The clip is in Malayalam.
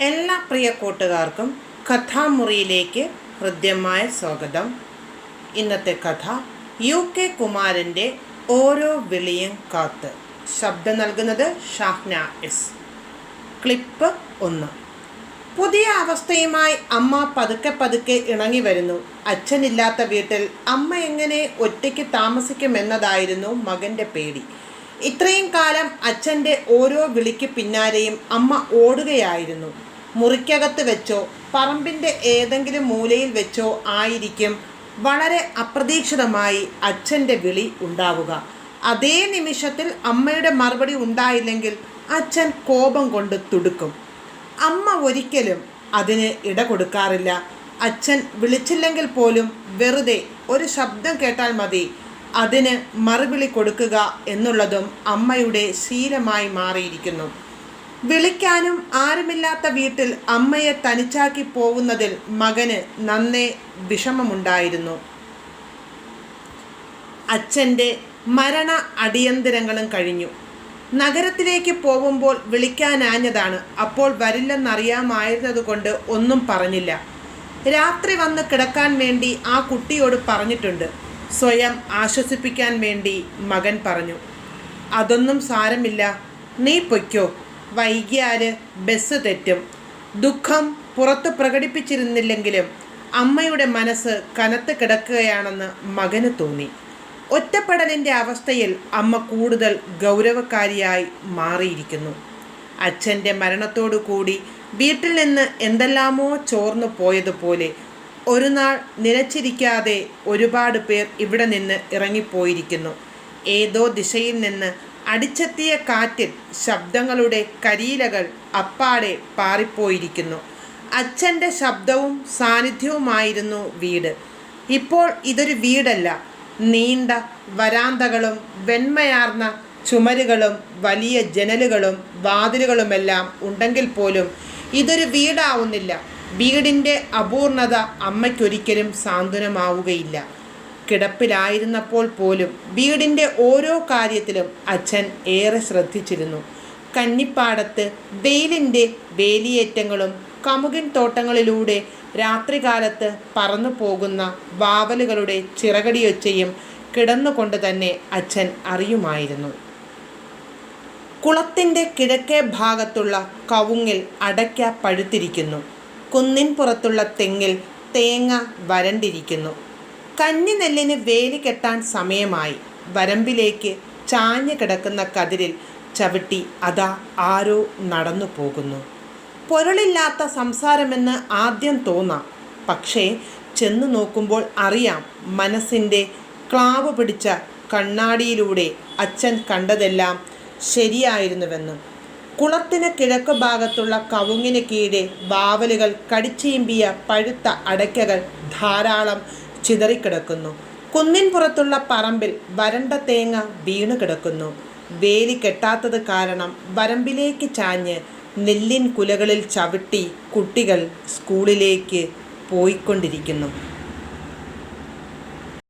എല്ലാ പ്രിയ കൂട്ടുകാർക്കും കഥാമുറിയിലേക്ക് ഹൃദ്യമായ സ്വാഗതം. ഇന്നത്തെ കഥ യു കെ കുമാരന്റെ ഓരോ വിളിയും കാത്ത്. ശബ്ദം നൽകുന്നത് ഷാഹ്ന എസ്. ക്ലിപ്പ് ഒന്ന്. പുതിയ അവസ്ഥയുമായി അമ്മ പതുക്കെ പതുക്കെ ഇണങ്ങി വരുന്നു. അച്ഛനില്ലാത്ത വീട്ടിൽ അമ്മ എങ്ങനെ ഒറ്റയ്ക്ക് താമസിക്കുമെന്നതായിരുന്നു മകന്റെ പേടി. ഇത്രയും കാലം അച്ഛന്റെ ഓരോ വിളിക്ക് പിന്നാലെയും അമ്മ ഓടുകയായിരുന്നു. മുറിക്കകത്ത് വെച്ചോ പറമ്പിന്റെ ഏതെങ്കിലും മൂലയിൽ വെച്ചോ ആയിരിക്കും വളരെ അപ്രതീക്ഷിതമായി അച്ഛന്റെ വിളി ഉണ്ടാവുക. അതേ നിമിഷത്തിൽ അമ്മയുടെ മറുപടി ഉണ്ടായില്ലെങ്കിൽ അച്ഛൻ കോപം കൊണ്ട് തുടുക്കും. അമ്മ ഒരിക്കലും അതിന് ഇട കൊടുക്കാറില്ല. അച്ഛൻ വിളിച്ചില്ലെങ്കിൽ പോലും വെറുതെ ഒരു ശബ്ദം കേട്ടാൽ മതി. അതിന് മറുവിളി കൊടുക്കുക എന്നുള്ളതും അമ്മയുടെ ശീലമായി മാറിയിരിക്കുന്നു. വിളിക്കാനും ആരുമില്ലാത്ത വീട്ടിൽ അമ്മയെ തനിച്ചാക്കി പോകുന്നതിൽ മകന് നന്നേ വിഷമമുണ്ടായിരുന്നു. അച്ഛന്റെ മരണ അടിയന്തിരങ്ങളും കഴിഞ്ഞു. നഗരത്തിലേക്ക് പോകുമ്പോൾ വിളിക്കാനാഞ്ഞതാണ്. അപ്പോൾ വരില്ലെന്നറിയാമായിരുന്നതുകൊണ്ട് ഒന്നും പറഞ്ഞില്ല. രാത്രി വന്ന് കിടക്കാൻ വേണ്ടി ആ കുട്ടിയോട് പറഞ്ഞിട്ടുണ്ട്. സ്വയം ആശ്വസിപ്പിക്കാൻ വേണ്ടി മകൻ പറഞ്ഞു. അതൊന്നും സാരമില്ല. നീ പൊയ്ക്കോ. വൈകിയാൽ ബസ് തെറ്റും. ദുഃഖം പുറത്ത് പ്രകടിപ്പിച്ചിരുന്നില്ലെങ്കിലും അമ്മയുടെ മനസ്സ് കനത്ത് കിടക്കുകയാണെന്ന് മകന് തോന്നി. ഒറ്റപ്പെടലിന്റെ അവസ്ഥയിൽ അമ്മ കൂടുതൽ ഗൗരവക്കാരിയായി മാറിയിരിക്കുന്നു. അച്ഛന്റെ മരണത്തോടു കൂടി വീട്ടിൽ നിന്ന് എന്തെല്ലാമോ ചോർന്നു പോയതുപോലെ ഒരു നാൾ നിലച്ചിരിക്കാതെ ഒരുപാട് പേർ ഇവിടെ നിന്ന് ഇറങ്ങിപ്പോയിരിക്കുന്നു. ഏതോ ദിശയിൽ നിന്ന് അടിച്ചെത്തിയ കാറ്റിൽ ശബ്ദങ്ങളുടെ കരീലകൾ അപ്പാടെ പാറിപ്പോയിരിക്കുന്നു. അച്ഛന്റെ ശബ്ദവും സാന്നിധ്യവുമായിരുന്നു വീട്. ഇപ്പോൾ ഇതൊരു വീടല്ല. നീണ്ട വരാന്തകളും വെണ്മയാർന്ന ചുമരുകളും വലിയ ജനലുകളും വാതിലുകളുമെല്ലാം ഉണ്ടെങ്കിൽ പോലും ഇതൊരു വീടാവുന്നില്ല. വീടിന്റെ അപൂർണത അമ്മയ്ക്കൊരിക്കലും സാന്ത്വനമാവുകയില്ല. കിടപ്പിലായിരുന്നപ്പോൾ പോലും വീടിന്റെ ഓരോ കാര്യത്തിലും അച്ഛൻ ഏറെ ശ്രദ്ധിച്ചിരുന്നു. കന്നിപ്പാടത്ത് വെയിലിന്റെ വേലിയേറ്റങ്ങളും കമുകിൻ തോട്ടങ്ങളിലൂടെ രാത്രികാലത്ത് പറന്നു പോകുന്ന വാവലുകളുടെ ചിറകടിയൊച്ചയും കിടന്നുകൊണ്ട് തന്നെ അച്ഛൻ അറിയുമായിരുന്നു. കുളത്തിന്റെ കിഴക്കേ ഭാഗത്തുള്ള കവുങ്ങിൽ അടയ്ക്ക പഴുത്തിരിക്കുന്നു. കുന്നിൻ പുറത്തുള്ള തെങ്ങിൽ തേങ്ങ വരണ്ടിരിക്കുന്നു. കന്നി നെല്ലിന് വേലി കെട്ടാൻ സമയമായി. വരമ്പിലേക്ക് ചാഞ്ഞു കിടക്കുന്ന കതിരിൽ ചവിട്ടി അതാ ആരോ നടന്നു പോകുന്നു. പൊരുളില്ലാത്ത സംസാരമെന്ന് ആദ്യം തോന്നാം. പക്ഷേ ചെന്ന് നോക്കുമ്പോൾ അറിയാം മനസ്സിന്റെ ക്ലാവ് പിടിച്ച കണ്ണാടിയിലൂടെ അച്ഛൻ കണ്ടതെല്ലാം ശരിയായിരുന്നുവെന്ന്. കുളത്തിന് കിഴക്ക് ഭാഗത്തുള്ള കവുങ്ങിന് കീഴെ വാവലുകൾ കടിച്ചീമ്പിയ പഴുത്ത അടയ്ക്കകൾ ധാരാളം ചിതറിക്കിടക്കുന്നു. കുന്നിൻ പുറത്തുള്ള പറമ്പിൽ വരണ്ട തേങ്ങ വീണു കിടക്കുന്നു. വേലി കെട്ടാത്തത് കാരണം വരമ്പിലേക്ക് ചാഞ്ഞ് നെല്ലിൻ കുലകളിൽ ചവിട്ടി കുട്ടികൾ സ്കൂളിലേക്ക് പോയിക്കൊണ്ടിരിക്കുന്നു.